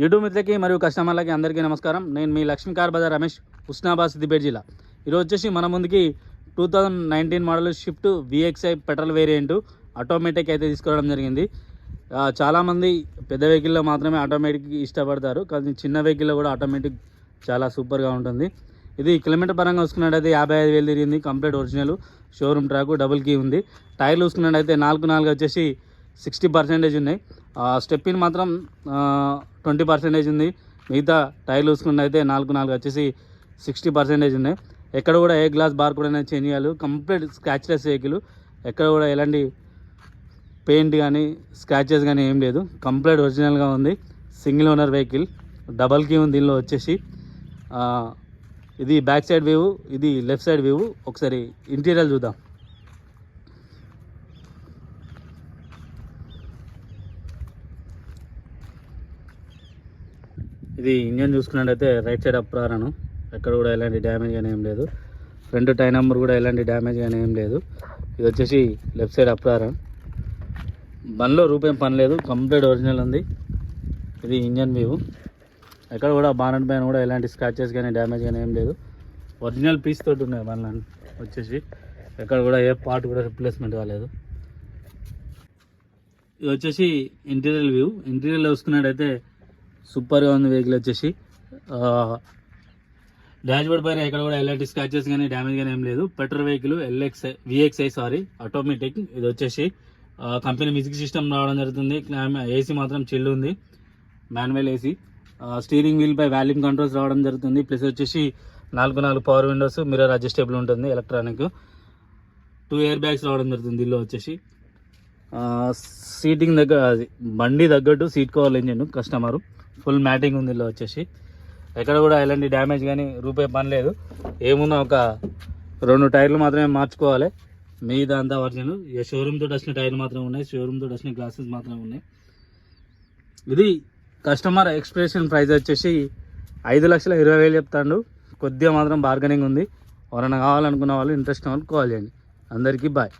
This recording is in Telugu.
యూట్యూబ్ మిత్రులకి మరియు కస్టమర్లకి అందరికీ నమస్కారం. నేను మీ లక్ష్మీ కార్ బజార్ రమేష్ ఉస్నాబాద్ సిద్దిపేట జిల్లా. ఈరోజు వచ్చేసి మన ముందుకి two thousand nineteen model Swift VXI petrol variant automatic అయితే తీసుకురావడం జరిగింది. చాలామంది పెద్ద వెహికల్లో మాత్రమే ఆటోమేటిక్ ఇష్టపడతారు. కానీ చిన్న వెహికల్లో కూడా ఆటోమేటిక్ చాలా సూపర్గా ఉంటుంది. ఇది కిలోమీటర్ పరంగా చూసుకున్నట్టయితే యాభై ఐదు వేలు తిరిగింది. Complete original showroom track double key ఉంది. టైర్లు చూసుకున్నట్టయితే నాలుగు నాలుగు వచ్చేసి సిక్స్టీ పర్సెంటేజ్ ఉన్నాయి స్టెప్పిన్ మాత్రం ట్వంటీ పర్సెంటేజ్ ఉంది. మిగతా టైర్లు చూసుకున్నట్టయితే నాలుగు నాలుగు వచ్చేసి సిక్స్టీ పర్సెంటేజ్ ఉన్నాయి ఎక్కడ కూడా ఏ గ్లాస్ బార్ కూడా చేంజ్ చేయాలి. Complete scratchless vehicle. ఎక్కడ కూడా ఎలాంటి పెయింట్ కానీ స్క్రాచెస్ కానీ ఏం లేదు. కంప్లీట్ ఒరిజినల్గా ఉంది. Single owner vehicle. Double key ఉంది దీనిలో వచ్చేసి. ఇది బ్యాక్ సైడ్ వ్యూ ఇది లెఫ్ట్ సైడ్ వ్యూ ఒకసారి ఇంటీరియర్ చూద్దాం. ఇది ఇంజన్ చూసుకున్నట్టయితే రైట్ సైడ్ అప్రారాను ఎక్కడ కూడా ఎలాంటి డ్యామేజ్ కానీ ఏం లేదు. ఫ్రంట్ టై నెంబర్ కూడా ఎలాంటి డ్యామేజ్ కానీ ఏం లేదు. ఇది వచ్చేసి లెఫ్ట్ సైడ్ అప్రారం బండ్లో రూపాయి పని లేదు. కంప్లీట్ ఒరిజినల్ ఉంది. ఇది ఇంజన్ వ్యూ. ఎక్కడ కూడా బానట్ పైన కూడా ఎలాంటి స్క్రాచెస్ కానీ డ్యామేజ్ కానీ ఏం లేదు. ఒరిజినల్ పీస్ తోటి ఉన్నాయి బండ్లు వచ్చేసి. ఎక్కడ కూడా ఏ పార్ట్ కూడా రిప్లేస్మెంట్ కాలేదు. ఇది వచ్చేసి ఇంటీరియర్ వ్యూ. ఇంటీరియర్లో చూసుకున్నట్టయితే సూపర్గా ఉంది వెహికల్ వచ్చేసి. డాష్ బోర్డ్ పైన ఎక్కడ కూడా ఎలాంటి స్క్రాచెస్ కానీ డ్యామేజ్ కానీ ఏం లేదు. Petrol vehicle LXi VXi sorry automatic ఇది వచ్చేసి కంపెనీ మ్యూజిక్ సిస్టమ్ రావడం జరుగుతుంది. ఏసీ మాత్రం చిల్లు ఉంది. మాన్యువల్ ఏసీ స్టీరింగ్ వీల్ పై వాల్యూమ్ కంట్రోల్స్ రావడం జరుగుతుంది. ప్లస్ వచ్చేసి నాలుగు నాలుగు పవర్ విండోస్ మిర్రర్ అడ్జస్టేబుల్ ఉంటుంది ఎలక్ట్రానిక్ టూ ఇయర్ బ్యాగ్స్ రావడం జరుగుతుంది దీనిలో వచ్చేసి. సీటింగ్ దగ్గర అది బండి తగ్గట్టు seat cover engine customer full matting ఉంది దీనిలో వచ్చేసి. ఎక్కడ కూడా ఎలాంటి డ్యామేజ్ కానీ రూపాయి పని లేదు. ఏమున్నా ఒక రెండు టైర్లు మాత్రమే మార్చుకోవాలి. మీద అంతా వర్జన్ ఇక షోరూమ్తో వచ్చిన టైర్లు మాత్రమే ఉన్నాయి. షోరూమ్తో వచ్చిన గ్లాసెస్ మాత్రమే ఉన్నాయి. ఇది కస్టమర్ ఎక్స్ప్రెషన్ ప్రైస్ వచ్చేసి ఐదు లక్షల ఇరవై వేలు చెప్తాడు. కొద్దిగా మాత్రం బార్గెనింగ్ ఉంది. ఎవరైనా కావాలనుకున్న వాళ్ళు ఇంట్రెస్ట్ వాళ్ళు కాల్ చేయండి. అందరికీ బాయ్